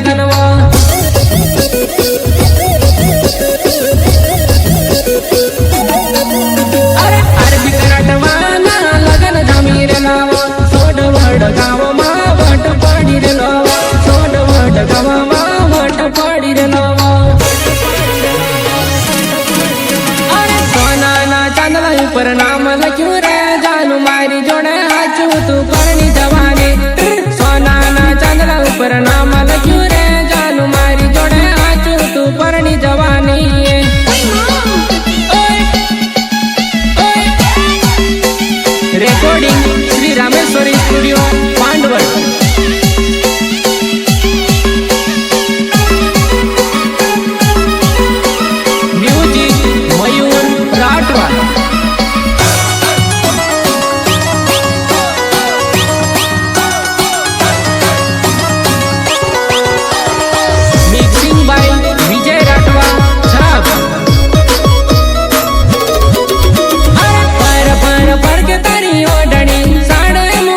ધનવા અરે અરબી કરાટવાના લગન જામી રે લાવા લખ્યું રે જાનુ મારી જોડે હાચું તું રેકોર્ડિંગ શ્રી રામેશ્વરી સ્ટુડિયો